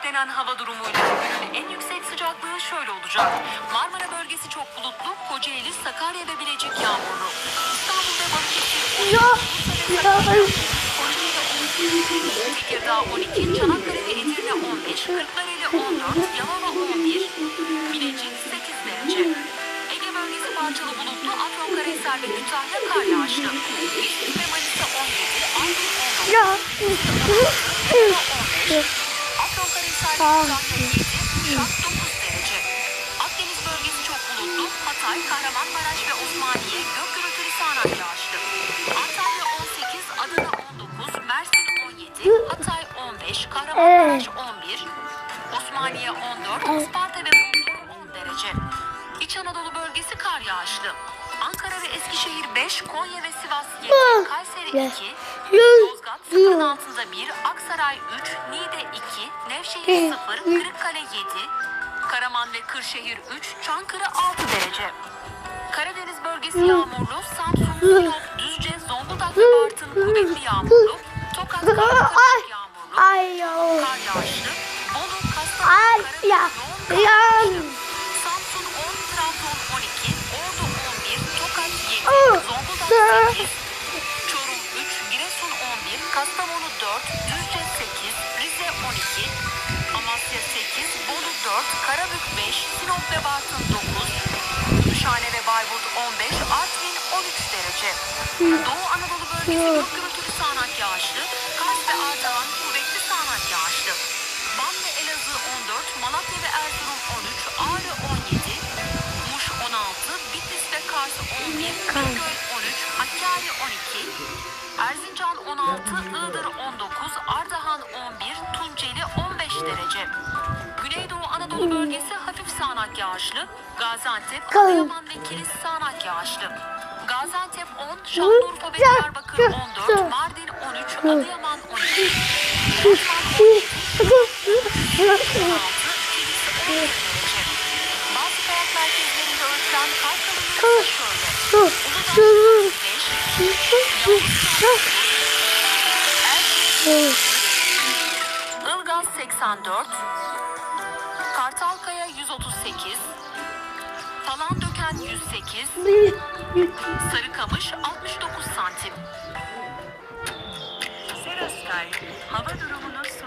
beklenen hava durumuyla günün en yüksek sıcaklığı şöyle olacak. Marmara bölgesi çok bulutlu, Kocaeli, Sakarya ve Bilecik yağmurlu. İstanbul ve Balıkesir Ya, ya. Tekirdağ 12, Çanakkale ve Edirne 15, Kırklareli 14, Yalova 11, Bilecik 8 derece. Ege bölgesi parçalı bulutlu, Afyonkarahisar ve Kütahya kar yağışlı. İzmir ve Manisa 17, Aydın 19, Ya. 15, Afyonkarahisar Ah. 7, Uşak 9 derece. Akdeniz bölgesi çok bulutlu, Hatay, Kahramanmaraş ve Osmaniye gök gürültülü sağanak yağışlı. Antalya 18, Adana 19, Mersin 17, Hatay 15, Kahramanmaraş 11, Osmaniye 14, Isparta ve Burdur 10 derece. İç Anadolu bölgesi kar yağışlı. Ankara ve Eskişehir 5, Konya ve Sivas 7, Kayseri 2, Yozgat sıfırın altında 1, Aksaray 3, Niğde 2, Nevşehir 0, Kırıkkale 7, Karaman ve Kırşehir 3, Çankırı 6 derece. Karadeniz bölgesi yağmurlu, Samsun, Sinop, Düzce, Zonguldak ve Bartın kuvvetli yağmurlu, Tokat, Karabük yağmurlu, kar yağışlı, Bolu, Kastamonu, Ay Karadeniz yoğun kar Ya. yağışlı. Samsun 10, Trabzon 12, Ordu 11, Tokat 7, Ah. Zonguldak 8, Çorum 3, Giresun 11, Kastamonu 4, Düzce 8, Rize 12, Amasya 8, Bolu 4, Karabük 5, Sinop ve Bartın 9, Gümüşhane ve Bayburt 15, Artvin 13 derece. Doğu Anadolu bölgesi gök gürültülü sağanak yağışlı, Kars ve Ardahan kuvvetli sağanak yağışlı. Van ve Elazığ 14, Malatya ve Erzurum 13, Ağrı 17, Muş 16, Bitlis ve Kars 11, Bingöl 13, Hakkari 12, Erzincan 16, Iğdır 19, Ardahan 11, Tunceli 15 derece. Güneydoğu Anadolu bölgesi hafif sağanak yağışlı, Gaziantep, Adıyaman ve Kilis sağanak yağışlı. Gaziantep 10, Şanlıurfa ve Diyarbakır 14, Mardin 13, Adıyaman 12, Bazı kayak merkezlerinde ölçülen kar kalınlığı şöyle. Ilgaz 84, Kartalkaya 138, Palandöken 108, Sarıkamış 69 santim. Serastar hava durumunu sundu.